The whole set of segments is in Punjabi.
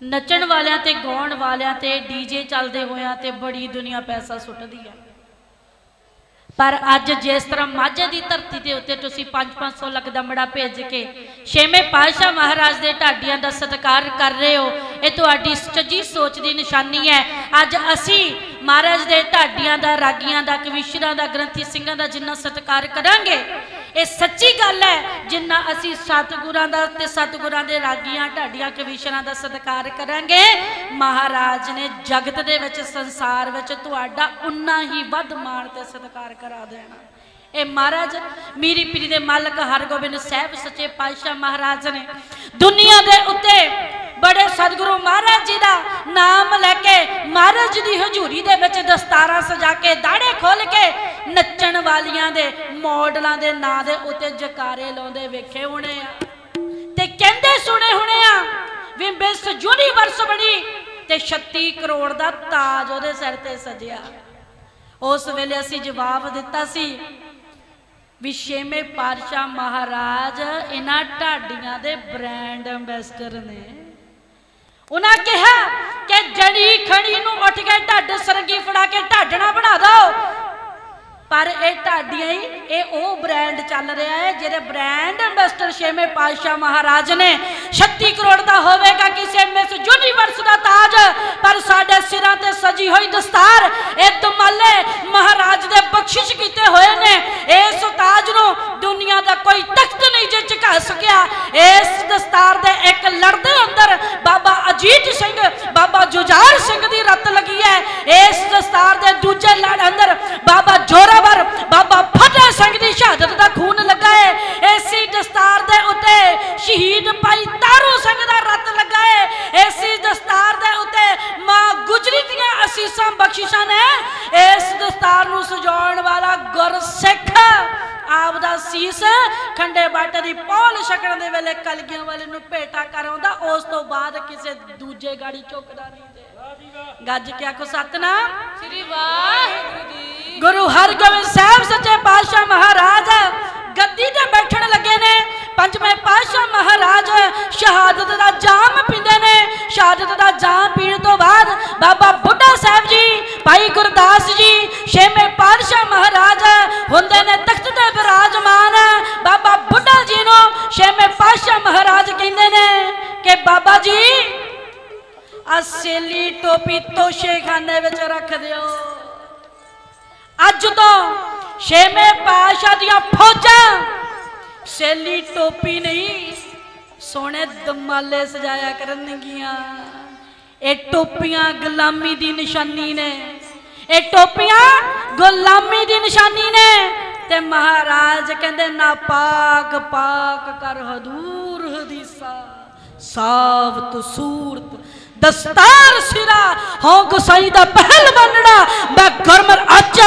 ਨੱਚਣ ਵਾਲਿਆਂ ਤੇ, ਗਾਉਣ ਵਾਲਿਆਂ ਤੇ ਡੀਜੇ ਚੱਲਦੇ ਹੋਇਆਂ ਤੇ ਬੜੀ ਦੁਨੀਆ ਪੈਸਾ ਸੁੱਟਦੀ ਹੈ। ਪਰ ਅੱਜ ਜਿਸ ਤਰ੍ਹਾਂ ਮਾਝੇ ਦੀ ਧਰਤੀ ਦੇ ਉੱਤੇ ਤੁਸੀਂ 5-500 ਲੱਖ ਦਮੜਾ ਭੇਜ ਕੇ ਛੇਵੇਂ ਪਾਤਸ਼ਾਹ ਮਹਾਰਾਜ ਦੇ ਢਾਡੀਆਂ ਦਾ ਸਤਿਕਾਰ ਕਰ ਰਹੇ ਹੋ, ਇਹ ਤੁਹਾਡੀ ਸੱਚੀ ਸੋਚ ਦੀ ਨਿਸ਼ਾਨੀ ਹੈ। ਅੱਜ ਅਸੀਂ ਮਹਾਰਾਜ ਦੇ ਢਾਡੀਆਂ ਦਾ, ਰਾਗੀਆਂ ਦਾ, ਕਵੀਸ਼ਰਾਂ ਦਾ, ਗ੍ਰੰਥੀ ਸਿੰਘਾਂ ਦਾ ਜਿੰਨਾ ਸਤਿਕਾਰ ਕਰਾਂਗੇ, ਇਹ ਸੱਚੀ ਗੱਲ ਹੈ, ਜਿੰਨਾ ਅਸੀਂ ਸਤਿਗੁਰਾਂ ਦਾ ਤੇ ਸਤਿਗੁਰਾਂ ਦੇ ਰਾਗੀਆਂ, ਢਾਡੀਆਂ, ਕਵੀਸ਼ਰਾਂ ਦਾ ਸਤਿਕਾਰ ਕਰਾਂਗੇ, ਮਹਾਰਾਜ ਨੇ ਜਗਤ ਦੇ ਵਿੱਚ, ਸੰਸਾਰ ਵਿੱਚ ਤੁਹਾਡਾ ਉਨਾ ਹੀ ਵੱਧ ਮਾਣ ਤੇ ਸਤਿਕਾਰ ਕਰਾ ਦੇਣਾ। ਇਹ ਮਹਾਰਾਜ, ਮੀਰੀ ਪੀਰੀ ਦੇ ਮਾਲਕ ਹਰਗੋਬਿੰਦ ਸਾਹਿਬ, ਸੱਚੇ ਪਾਤਸ਼ਾਹ ਮਹਾਰਾਜ ਨੇ ਦੁਨੀਆ ਦੇ ਸਤਿਗੁਰੂ ਮਹਾਰਾਜ ਜੀ ਦਾ ਨਾਮ ਲੈ ਕੇ ਮਹਾਰਾਜ ਦੀ ਹਜ਼ੂਰੀ ਦੇ ਵਿੱਚ ਦਸਤਾਰਾਂ ਸਜਾ ਕੇ ਦਾੜੇ ਖੋਲ ਕੇ ਨੱਚਣ ਵਾਲੀਆਂ ਦੇ, ਮਾਡਲਾਂ ਦੇ ਨਾਂ ਦੇ ਉੱਤੇ ਜਕਾਰੇ ਲਾਉਂਦੇ ਵੇਖੇ ਹੋਣੇ ਆ। ਤੇ ਕਹਿੰਦੇ ਸੁਣੇ ਹੋਣੇ ਆ ਵੀ ਮਿਸ ਯੂਨੀਵਰਸ ਬਣੀ ਤੇ 36 ਕਰੋੜ ਦਾ ਤਾਜ ਉਹਦੇ ਸਿਰ ਤੇ ਸਜਿਆ। ਉਸ ਵੇਲੇ ਅਸੀਂ ਜਵਾਬ ਦਿੱਤਾ ਸੀ ਵੀ ਛੇਵੇਂ ਪਾਤਸ਼ਾਹ ਮਹਾਰਾਜ, ਇਹਨਾਂ ਢਾਡੀਆਂ ਦੇ ਬ੍ਰਾਂਡ ਐਂਬੈਸਡਰ ਨੇ। ਉਹਨਾਂ ਕਿਹਾ ਕਿ ਜਣੀ ਖਣੀ ਨੂੰ ਉੱਠ ਕੇ ਢੱਡ ਸਰਗੀ ਫੜਾ ਕੇ ਢੱਡਣਾ ਬਣਾ ਦਿਓ। ਪਰ ਇਹ ਢਾਡੀਆਂ ਹੀ, ਇਹ ਉਹ ਬ੍ਰਾਂਡ ਚੱਲ ਰਿਹਾ ਹੈ ਜਿਹਦੇ ਬ੍ਰਾਂਡ ਐਂਬੈਸਡਰ ਛੇਵੇਂ ਪਾਤਸ਼ਾਹ ਮਹਾਰਾਜ ਨੇ। 36 ਕਰੋੜ ਦਾ ਹੋਵੇਗਾ ਕਿਸੇ ਮਿਸ ਯੂਨੀਵਰਸ ਦਾ ਤਾਜ, ਪਰ ਸਾਡੇ ਸਿਰਾਂ ਤੇ ਸਜੀ ਹੋਈ ਦਸਤਾਰ, ਇਹ ਦਮਾਲੇ ਮਹਾਰਾਜ ਦੇ ਬਖਸ਼ਿਸ਼ ਕੀਤੇ ਹੋਏ ਨੇ। ਇਸ ਤਾਜ ਨੂੰ ਦੁਨੀਆ ਦਾ ਕੋਈ ਤਖਤ ਨਹੀਂ ਜੇ ਝੁਕਾ ਸਕਿਆ। ਇਸ ਦਸਤਾਰ ਦੇ ਇੱਕ ਲੜਦੇ ਅੰਦਰ ਬਾਬਾ ਅਜੀਤ ਸਿੰਘ, ਬਾਬਾ ਜੁਝਾਰ ਸਿੰਘ ਦੀ ਰੱਤ ਲੱਗੀ ਹੈ ਇਸ ਦਸਤਾਰ ਦੇ ਦੂਜੇ ਲੜ ਅੰਦਰ ਬਾਬਾ ਜੋਰਾਵਰ ਬਾਬਾ ਫਤਿਹ ਸਿੰਘ ਦੀ ਸ਼ਹਾਦਤ ਦਾ ਖੂਨ ਲੱਗਾ ਹੈ ਇਸੇ ਦਸਤਾਰ ਦੇ ਉੱਤੇ ਸ਼ਹੀਦ ਭਾਈ ਤਾਰੂ ਸਿੰਘ ਦਾ ਰੱਤ ਲੱਗਾ ਹੈ ਇਸੇ ਦਸਤਾਰ ਦੇ ਉੱਤੇ ਮਾਂ ਗੁਜਰੀ ਦੀਆਂ ਅਸੀਸਾਂ ਬਖਸ਼ਿਸ਼ਾਂ ਨੇ ਇਸ ਦਸਤਾਰ ਨੂੰ ਸਜਾਉਣ ਵਾਲਾ ਗੁਰਸਿੱਖ ਆਪ ਦਾ ਸੀਸ ਖੰਡੇ ਬਾਟੇ ਦੀ ਪੌਲ ਛਕਣ ਦੇ ਵੇਲੇ ਕਲਗੀਆਂ ਵਾਲੇ ਨੂੰ ਭੇਟਾ ਕਰਾਉਂਦਾ ਉਸ ਤੋਂ ਬਾਅਦ ਕਿਸੇ ਦੂਜੇ ਗਾੜੀ ਝੁਕਦਾ ਨਹੀਂ ਤੇ। ਗੱਜ ਕੇ ਆਖੋ ਸਤਨਾਮ। ਸ੍ਰੀ ਵਾਹਿਗੁਰੂ ਜੀ। ਗੁਰੂ ਹਰਗੋਬਿੰਦ ਸਾਹਿਬ ਸੱਚੇ ਪਾਤਸ਼ਾਹ ਮਹਾਰਾਜ ਗੱਦੀ ਤੇ ਬੈਠਣ ਲੱਗੇ ਨੇ। ਪੰਜਵੇਂ ਪਾਤਸ਼ਾਹ ਮਹਾਰਾਜ ਸ਼ਹਾਦਤ ਦਾ ਜਾਮ ਪੀਂਦੇ ਨੇ। ਸ਼ਹਾਦਤ ਦਾ ਜਾਮ ਪੀਣ ਤੋਂ ਦੀਆਂ ਫੌਜਾਂ। ਸੇਲੀ ਟੋਪੀ ਨਹੀਂ, ਸੋਹਣੇ ਦਮਾਲੇ ਸਜਾਇਆ ਕਰਨਗੀਆਂ। ਇਹ ਟੋਪੀਆਂ ਗੁਲਾਮੀ ਦੀ ਨਿਸ਼ਾਨੀ ਨੇ। ਇਹ ਟੋਪੀਆਂ ਗੁਲਾਮੀ ਦੀ ਨਿਸ਼ਾਨੀ ਨੇ। ਤੇ ਮਹਾਰਾਜ ਕਹਿੰਦੇ ਨਾ ਪਾਕ ਪਾਕ ਕਰ ਹਦੂਰ ਹਦੀਸਾ। ਸਾਵਤ ਸੂਰਤ, ਦਸਤਾਰ ਸਿਰਾ ਹਾਂ ਗੁਸਾਈ ਦਾ ਪਹਿਲ ਬੰਨਣਾ ਮੈਂ ਗਰਮਰ ਅੱਜ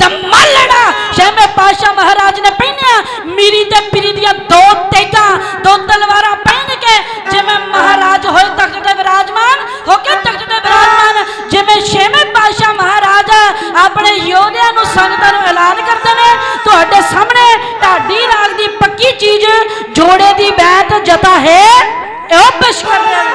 ਦਮਲਣਾ ਸ਼ਹਿਮੇ ਪਾਸ਼ਾ ਮਹਾਰਾਜ ਨੇ ਪਹਿਨਿਆ, ਮੀਰੀ ਤੇ ਪੀਰੀ ਦੀਆਂ ਦੋ ਤੇਗਾ ਦੋ ਤਲਵਾਰਾਂ ਪਹਿਨ ਕੇ, ਜਿਵੇਂ ਮਹਾਰਾਜ ਹੋਏ ਤਖਤ ਤੇ ਵਿਰਾਜਮਾਨ, ਹੋ ਕੇ ਤਖਤ ਤੇ ਵਿਰਾਜਮਾਨ, ਜਿਵੇਂ ਸ਼ਹਿਮੇ ਪਾਸ਼ਾ ਮਹਾਰਾਜ ਆਪਣੇ ਯੋਧਿਆਂ ਨੂੰ ਸੰਗਤਾਂ ਨੂੰ ਐਲਾਨ ਕਰਦੇ ਨੇ। ਤੁਹਾਡੇ ਸਾਹਮਣੇ ਢਾਡੀ ਰਾਗ ਦੀ ਪੱਕੀ ਚੀਜ਼, ਜੋੜੇ ਦੀ ਬੈਤ, ਜਤਾ ਹੈ অভ্যেস করবেন